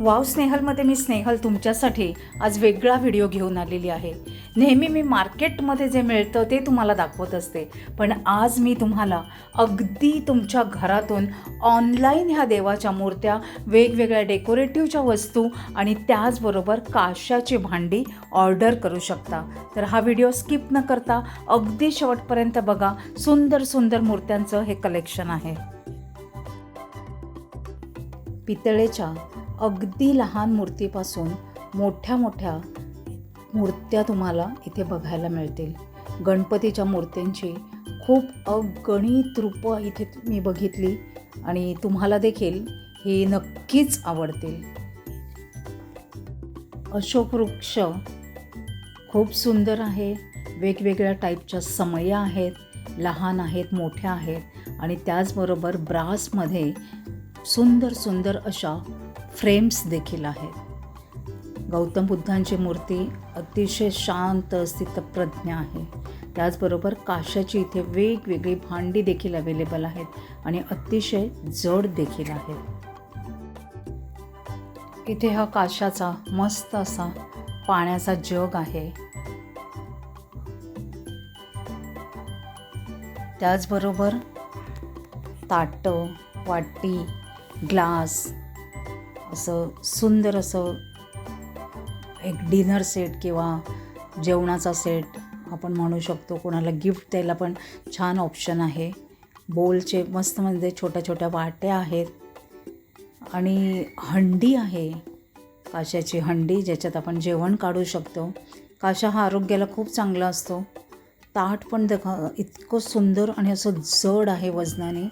Wow स्नेहलमध्ये मी स्नेहल तुमच्यासाठी आज वेगळा व्हिडिओ घेऊन आलेली आहे. नेहमी मी मार्केटमध्ये जे मिळतं ते तुम्हाला दाखवत असते. पण आज मी तुम्हाला अगदी तुमच्या घरातून ऑनलाईन ह्या देवाच्या मूर्त्या वेगवेगळ्या डेकोरेटिव्हच्या वस्तू आणि त्याचबरोबर काशाची भांडी ऑर्डर करू शकता. तर हा व्हिडिओ स्किप न करता अगदी शेवटपर्यंत बघा. सुंदर सुंदर मूर्त्यांचं हे कलेक्शन आहे. पितळेच्या अगदी लहान मूर्तीपासून मोठ्या मोठ्या मूर्त्या तुम्हाला इथे बघायला मिळतील. गणपतीच्या मूर्त्यांची खूप अगणित रूपं इथे मी बघितली आणि तुम्हाला देखील ही नक्कीच आवडतील. अशोक वृक्ष खूप सुंदर आहे. वेगवेगळ्या टाईपच्या समया आहेत लहान आहेत मोठ्या आहेत आणि त्याचबरोबर ब्रासमध्ये सुंदर सुंदर अशा फ्रेम्स देखील आहेत. गौतम बुद्धांची मूर्ती अतिशय शांत स्थितप्रज्ञ आहे. त्याचबरोबर काशाची इथे वेगवेगळी भांडी देखील अवेलेबल आहेत आणि अतिशय जड देखील आहेत. इथे हा काशाचा मस्त असा पाण्याचा जग आहे. त्याचबरोबर ताटं वाटी ग्लास असं सुंदर असं एक डिनर सेट किंवा जेवणाचा सेट आपण म्हणू शकतो. कोणाला गिफ्ट द्यायला पण छान ऑप्शन आहे. बोलचे मस्त म्हणजे छोट्या छोट्या वाट्या आहेत. आणि हंडी आहे. काशाची हंडी ज्याच्यात आपण जेवण काढू शकतो. काशा हा आरोग्याला खूप चांगला असतो. ताट पण देखा इतकं सुंदर आणि असं जड आहे वजनाने.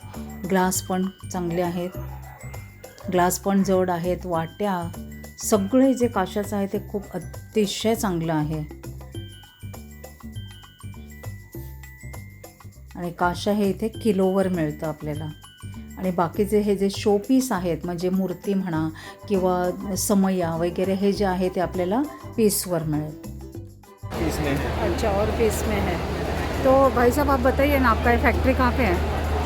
ग्लास पण चांगले आहेत. ग्लास पण जड आहेत वाट्या. सगळे जे काशाचं आहे ते खूप अतिशय चांगलं आहे. आणि काशा हे इथे किलोवर मिळतं आपल्याला. आणि बाकीचे हे जे शोपीस आहेत म्हणजे मूर्ती म्हणा किंवा समया वगैरे हे जे आहे ते आपल्याला पीसवर मिळेल. पीस में अच्छा और पीस में है. तो भाई साहब आप बताइए ना आपका ये फैक्ट्री कहाँ पे है?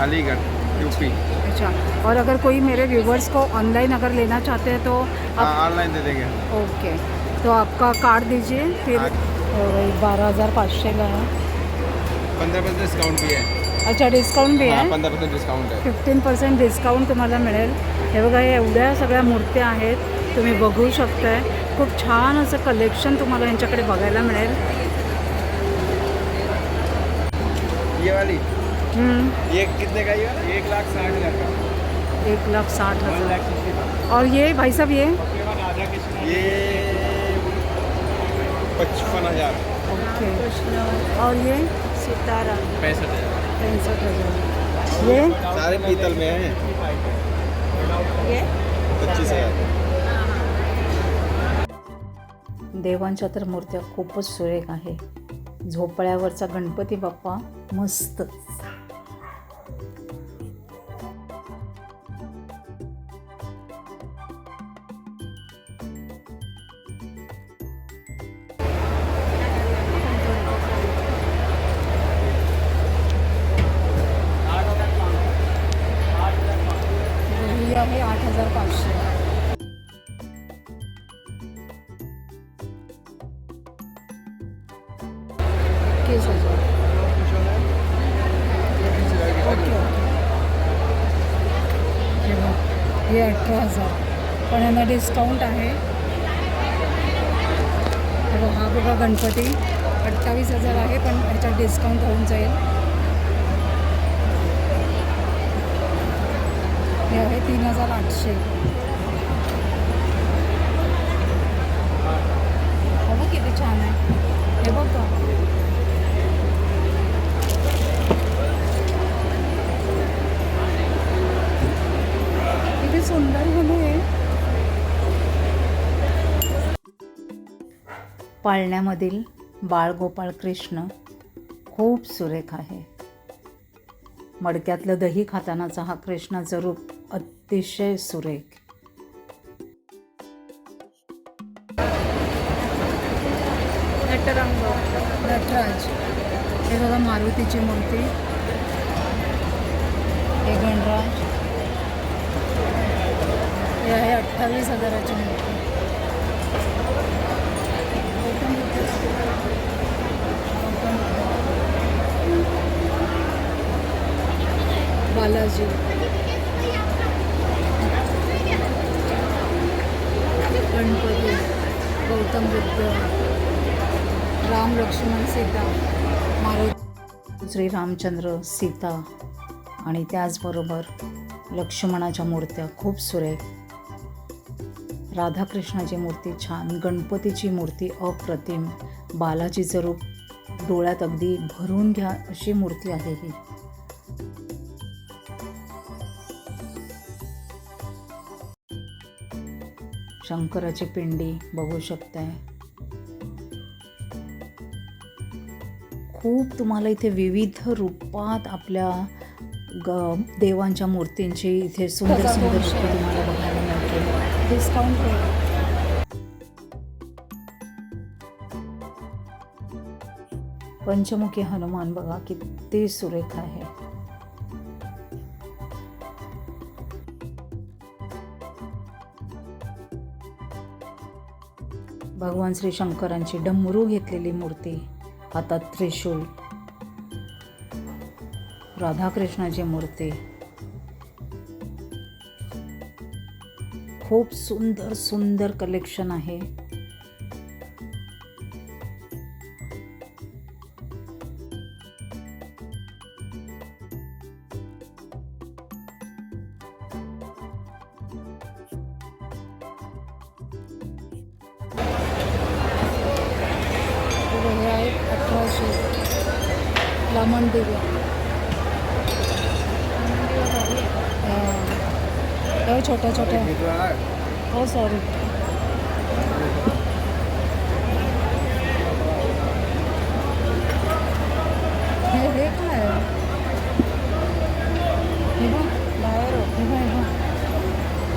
अलीगढ़ यूपी अच्छा। और अगर कोई मेरे व्यूवर्स को ऑनलाइन अगर लेना चाहते हैं तो आप ऑनलाइन दे देंगे। ओके तो आपका कार्ड दीजिए फिर। बारह हज़ार पाचशेला है। पंद्रह परसेंट डिस्काउंट भी है। अच्छा डिस्काउंट भी हाँ आहे पंद्रह परसेंट डिस्काउंट है। फिफ्टीन पर्सेंट डिस्काउंट तुम्हाला मिळेल. हे बघा हे एवढ्या सगळ्या मूर्त्या आहेत तुम्ही बघू शकताय. खूप छान असं कलेक्शन तुम्हाला यांच्याकडे बघायला मिळेल. ये वाली हम्म, ये कितने का ये? एक लाख साठ हज़ार का। एक लाख साठ हज़ार। और ये भाई साहब ये? ये पचपन हज़ार। ओके। और ये? सितारा। पैंसठ हज़ार। पैंसठ हज़ार। ये? सारे पीतल में हैं। ये? पच्चीस हज़ार। देवांच्या तर मूर्त्या खूपच सुरेख आहे. झोपळ्यावरचा गणपती बाप्पा मस्तच हजार पाचशे तीस हजार ओके ओके. हे अठरा हजार. पण यांना डिस्काउंट आहे. हा बघा गणपती. अठ्ठावीस हजार आहे पण ह्याच्यात डिस्काउंट होऊन जाईल. हे आहे तीन हजार आठशे. हो बघ किती छान आहे. हे बघ. का किती सुंदर आहे पाळण्यामधील बाळगोपाळ कृष्ण खूप सुरेख आहे. मडक्यातलं दही खातानाचा हा कृष्णाचं रूप अतिशय सुरेख. नटरंग. नटराज. हे बघा मारुतीची मूर्ती. हे गणराज. हे आहे अठ्ठावीस हजाराची मूर्ती. बालाजी गणपती गौतम बुद्ध राम लक्ष्मण सीता मारुती श्री रामचंद्र सीता आणि त्याचबरोबर लक्ष्मणाच्या मूर्त्या खूप सुरेख. राधाकृष्णाची मूर्ती छान गणपतीची मूर्ती अप्रतिम बालाजीचं रूप डोळ्यात अगदी भरून घ्या अशी मूर्ती आहे ही. शंकराची पिंडी बघू शकताय. खूप तुम्हाला इथे विविध रूपात आपल्या ग देवांच्या मूर्तींची इथे सुंदर सुंदर रूपं तुम्हाला बघायला मिळतील. डिस्काउंट पंचमुखी हनुमान बघा किती सुरेख आहे. भगवान श्री शंकरांची डमरू घेतलेली मूर्ती हातात त्रिशूल. राधाकृष्णाची मूर्ती. खूप सुंदर सुंदर कलेक्शन आहे. हे आहेत अठराशे लमण दिव्या हे छोट्या छोट्या हो सॉरी हे हे काय आहे? हे बघ बाहेर हो. हे बघ हे बघ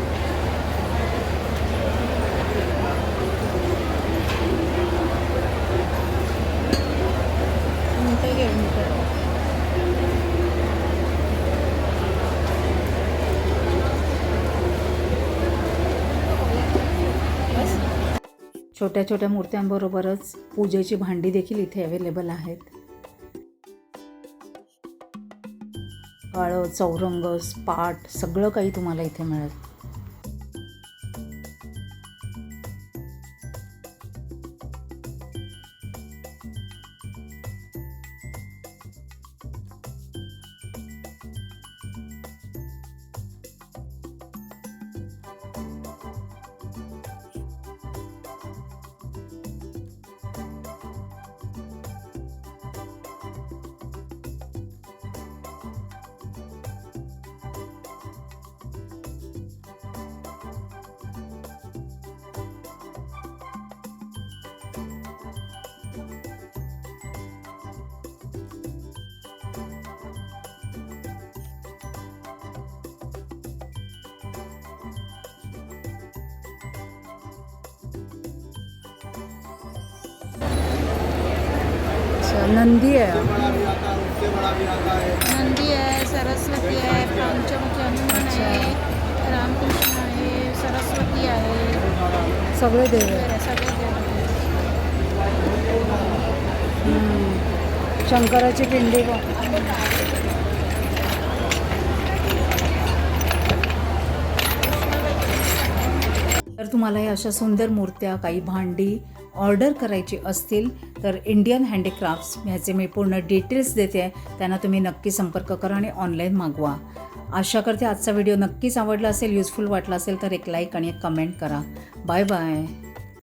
मिनटं घे मिनटं छोट्या छोट्या मूर्त्यांबरोबरच पूजेची भांडी देखील इथे अवेलेबल आहेत. काळं चौरंग पाट सगळं काही तुम्हाला इथे मिळेल. अच्छा नंदी आहे नंदी आहे सरस्वती आहे पंचमुखी हनुमान आहे रामकृष्ण आहे सरस्वती आहे सगळे देव आहे सगळे देव आहेत. हम्म. शंकराची पिंडी पण तर तुम्हाला या अशा सुंदर मूर्त्या काही भांडी ऑर्डर करायची असतील तर इंडियन हँडीक्राफ्ट्स ह्याचे मी पूर्ण डिटेल्स देते आहे. त्यांना तुम्ही नक्की संपर्क करा आणि ऑनलाईन मागवा. आशा करते आजचा व्हिडिओ नक्कीच आवडला असेल युजफुल वाटला असेल तर एक लाईक आणि एक कमेंट करा. Bye bye